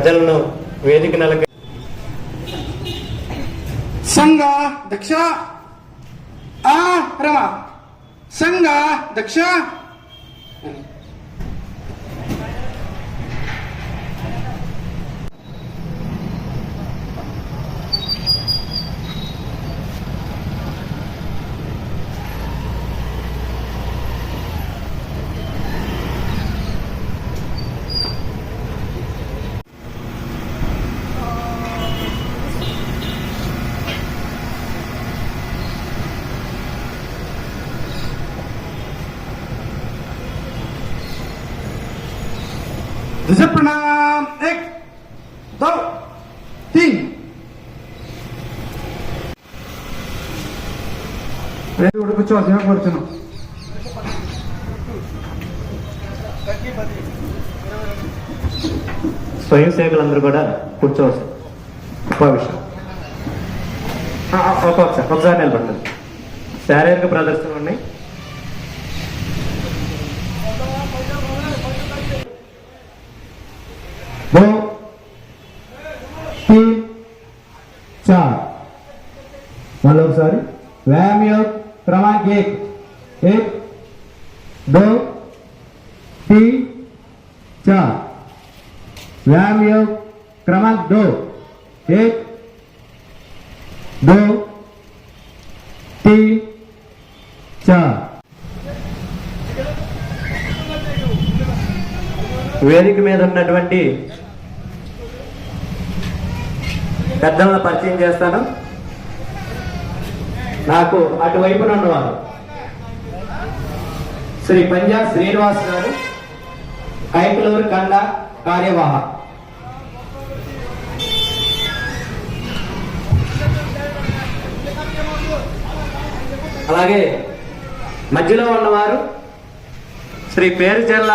పెద్దలను వేదిక నెలకి సంఘ దక్ష ఆ రమ. సంఘ దక్ష ऋषभ प्रणाम एक दो तीन రేపు కూడా కూర్చోవాల్సిన కూర్చున్నాం స్వయం సేవకులందరూ కూడా కూర్చోవచ్చు ఒక విషయం ఆ, ఆ, ఒక్కొక్కసారి ఒకసారి నిలబడుతుంది శారీరక ప్రదర్శనలు ఉన్నాయి दो तीन चार व्यायाम योग क्रमांक दो एक दो तीन चार వేదిక మీద ఉన్నటువంటి పెద్దలను పరిచయం చేస్తాను నాకు అటువైపున ఉన్నవారు శ్రీ పంజా శ్రీనివాస్ గారు కైకలూరు కండ కార్యవాహ. అలాగే మధ్యలో ఉన్నవారు శ్రీ పేరు పేరుచెల్ల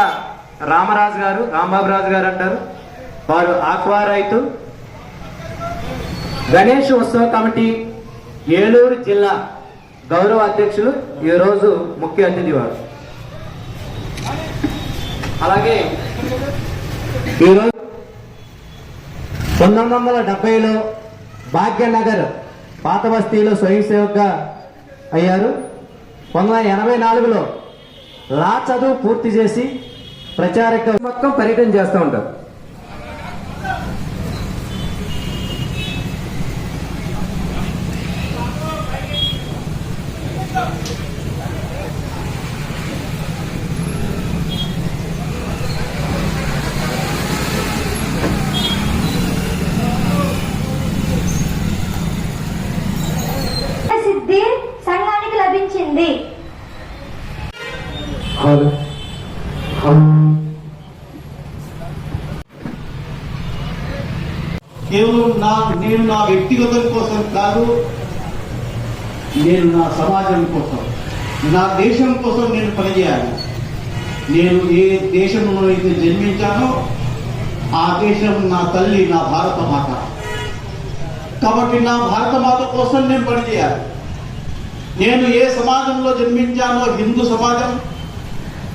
రామరాజు గారు రాంబాబురాజు గారు అంటారు. వారు ఆక్వా రైతు. గణేష్ ఉత్సవ కమిటీ ఏలూరు జిల్లా గౌరవ అధ్యక్షులు ఈరోజు ముఖ్య అతిథి వారు. అలాగే ఈరోజు పంతొమ్మిది వందల డెబ్బైలో భాగ్యనగర్ పాత బస్తీలో స్వయం సేవక్గా అయ్యారు. పంతొమ్మిది వందల ఎనభై నాలుగులో లా చదువు పూర్తి చేసి ప్రచారక మొత్తం పర్యటన చేస్తూ ఉంటారు. లభించింది కేవలం నా నేను నా వ్యక్తిగతం కోసం కాదు నేను నా సమాజం కోసం నా దేశం కోసం నేను పనిచేయాలి. నేను ఏ దేశంలో అయితే జన్మించానో ఆ దేశం నా తల్లి నా భారత మాత. కాబట్టి నా భారత మాత కోసం నేను పనిచేయాలి. నేను ఏ సమాజంలో జన్మించానో హిందూ సమాజం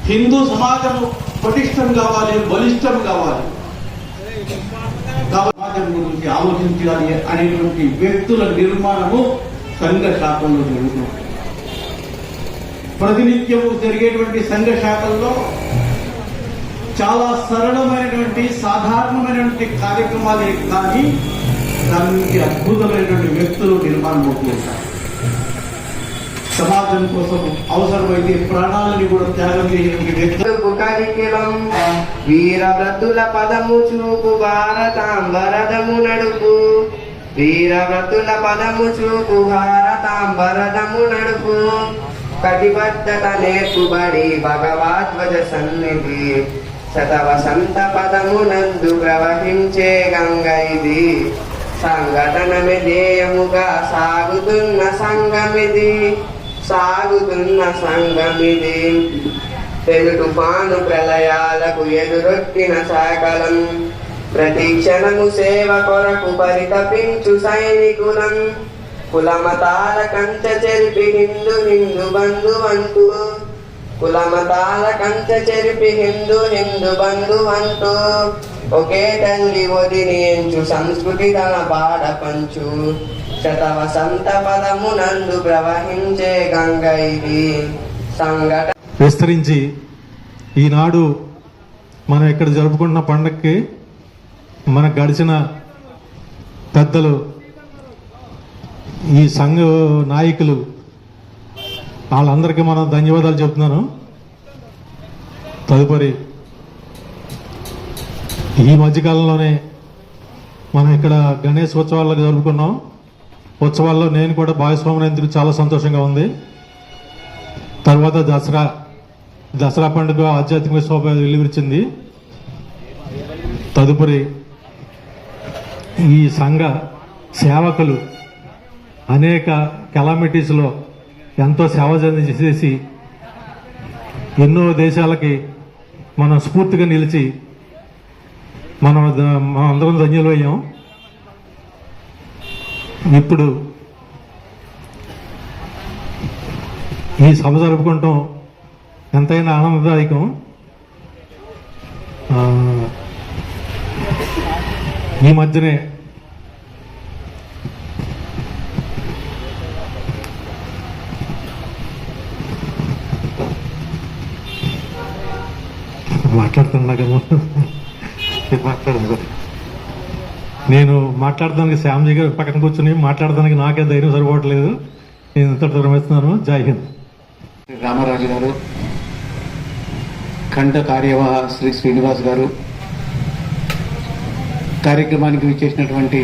హిందూ సమాజం పటిష్టం కావాలి బలిష్టం కావాలి. సమాజం గురించి ఆలోచించాలి అనేటువంటి వ్యక్తుల నిర్మాణము సంఘ శాఖల్లో జరుగుతుంది. ప్రతినిత్యము జరిగేటువంటి సంఘ శాఖల్లో చాలా సరళమైనటువంటి సాధారణమైనటువంటి కార్యక్రమాలే కానీ దానికి అద్భుతమైనటువంటి వ్యక్తులు నిర్మాణం అవుతూ ఉంటారు. సమాజం కోసం అవసరమైతే ప్రాణాలని కూడా త్యాగం చేసినటువంటి వ్యక్తులు వీరవ్రతుల పదము చూపు భారతాంబరదము నడుపు. వీరవ్రతుల పదము చూపు భారతాంబరదము నడుపు. కటిబద్ధత నేర్పుబడి భగవాధ్వజ సన్నిధి. శతవసంత పదము నందు ప్రవహించే గంగ ఇది. సంఘటనమే ధ్యేయముగా సాగుతున్న సంగమిది సాగుతున్న సంగమిది. పెను తుఫాను ప్రళయాలకు ఎదురొట్టిన శాకలం ప్రతి క్షణము సేవ కొరకు పరితపించు సైనికులం. కులమతాల కంచ చెరిపి హిందూ హిందూ బంధువంతు. కులమతాల కంచ చెరిపి హిందూ హిందూ బంధువంతు. ఒకే తల్లి వదిలించు సంస్కృతి తన పాడ పంచు. శతవ సంత పదము నందు ప్రవహించే గంగ ఇది. సంఘట విస్తరించి ఈనాడు మనం ఇక్కడ జరుపుకుంటున్న పండగకి మన గడిచిన పెద్దలు ఈ సంఘ నాయకులు వాళ్ళందరికీ మనం ధన్యవాదాలు చెప్తున్నాను. తదుపరి ఈ మధ్యకాలంలోనే మనం ఇక్కడ గణేష్ ఉత్సవాలకు జరుపుకున్నాం. ఉత్సవాల్లో నేను కూడా భాగస్వామైనందుకు చాలా సంతోషంగా ఉంది. తర్వాత దసరా దసరా పండుగ ఆధ్యాత్మిక శోభ వెలువరిచింది. తదుపరి ఈ సంఘ సేవకులు అనేక కెలామిటీస్లో ఎంతో సేవ చేసి ఎన్నో దేశాలకి మనం స్ఫూర్తిగా నిలిచి మనం మనం అందరం ధన్యులు అయ్యాం ఇప్పుడు ఈ సభ జరుపుకుంటాం ఎంతైనా ఆనందదాయకం. ఈ మధ్యనే మాట్లాడుతున్నా కదా. మాట్లాడదు నేను మాట్లాడడానికి శ్యామ్జీ గారు పక్కన కూర్చుని మాట్లాడడానికి నాకే ధైర్యం సరిపోవట్లేదు. నేను ఇంతటితో రమిస్తున్నాను జై హింద్. రామరాజు గారు ఖండ కార్యవాహ శ్రీ శ్రీనివాస్ గారు కార్యక్రమానికి విచ్చేసినటువంటి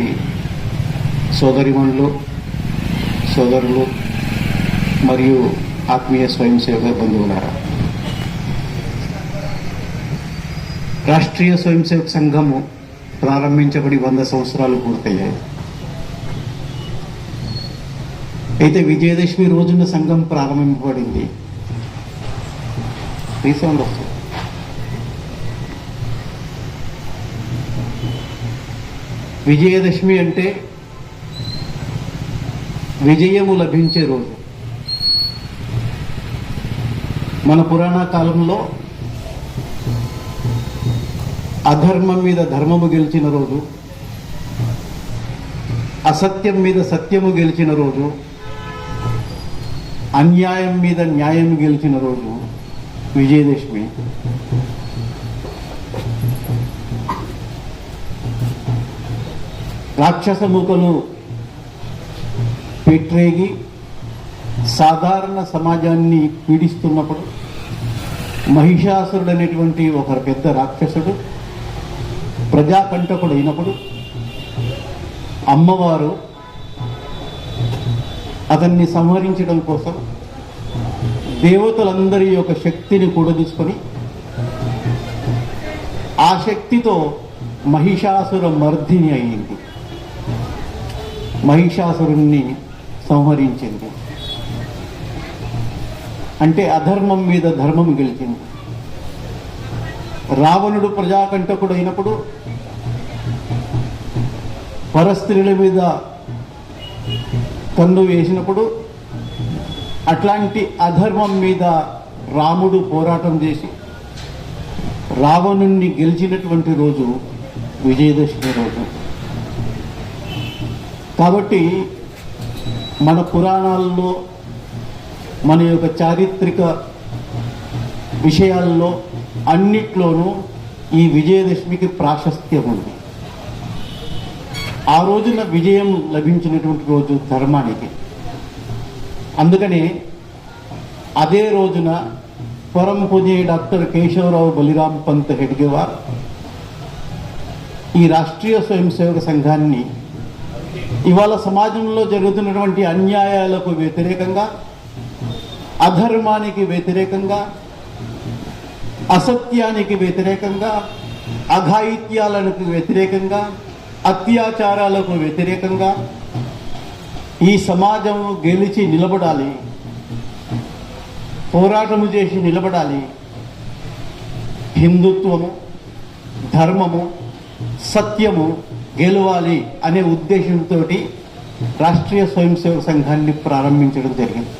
సోదరిమణులు సోదరులు మరియు ఆత్మీయ స్వయం సేవక బంధువులారా. రాష్ట్రీయ స్వయం సేవక సంఘము ప్రారంభించబడి వంద సంవత్సరాలు పూర్తయ్యాయి. అయితే విజయదశమి రోజున సంఘం ప్రారంభింపబడింది. రీసౌండ్ వస్తుంది. విజయదశమి అంటే విజయము లభించే రోజు. మన పురాణ కాలంలో అధర్మం మీద ధర్మము గెలిచిన రోజు అసత్యం మీద సత్యము గెలిచిన రోజు అన్యాయం మీద న్యాయం గెలిచిన రోజు విజయదశమి. రాక్షస మూకలు పెట్రేగి సాధారణ సమాజాన్ని పీడిస్తున్నప్పుడు మహిషాసురుడు అనేటువంటి ఒక పెద్ద రాక్షసుడు ప్రజాకంటకుడు అయినప్పుడు అమ్మవారు అతన్ని సంహరించడం కోసం దేవతలందరి యొక్క శక్తిని కూడదీసుకొని ఆ శక్తితో మహిషాసుర మర్దిని అయింది మహిషాసురుణ్ణి సంహరించింది. అంటే అధర్మం మీద ధర్మం గెలిచింది. రావణుడు ప్రజాకంటకుడు అయినప్పుడు పరస్త్రీల మీద కన్ను వేసినప్పుడు అట్లాంటి అధర్మం మీద రాముడు పోరాటం చేసి రావణుణ్ణి గెలిచినటువంటి రోజు విజయదశమి రోజు. కాబట్టి మన పురాణాల్లో మన యొక్క చారిత్రక విషయాల్లో అన్నిట్లోనూ ఈ విజయదశమికి ప్రాశస్త్యం ఉంది. ఆ రోజున విజయం లభించినటువంటి రోజు ధర్మానికి. అందుకనే అదే రోజున పరం పూజ డాక్టర్ కేశవరావు బలిరాం పంత్ హెడ్గేవార్ ఈ రాష్ట్రీయ స్వయం సేవక సంఘాన్ని ఇవాళ సమాజంలో జరుగుతున్నటువంటి అన్యాయాలకు వ్యతిరేకంగా అధర్మానికి వ్యతిరేకంగా అసత్యానికి వ్యతిరేకంగా అఘాయిత్యాలకు వ్యతిరేకంగా అత్యాచారాలకు వ్యతిరేకంగా ఈ సమాజం గెలిచి నిలబడాలి. పోరాటము చేసి నిలబడాలి. హిందుత్వము ధర్మము సత్యము గెలవాలి అనే ఉద్దేశంతో రాష్ట్రీయ స్వయంసేవక సంఘాన్ని ప్రారంభించడం జరిగింది.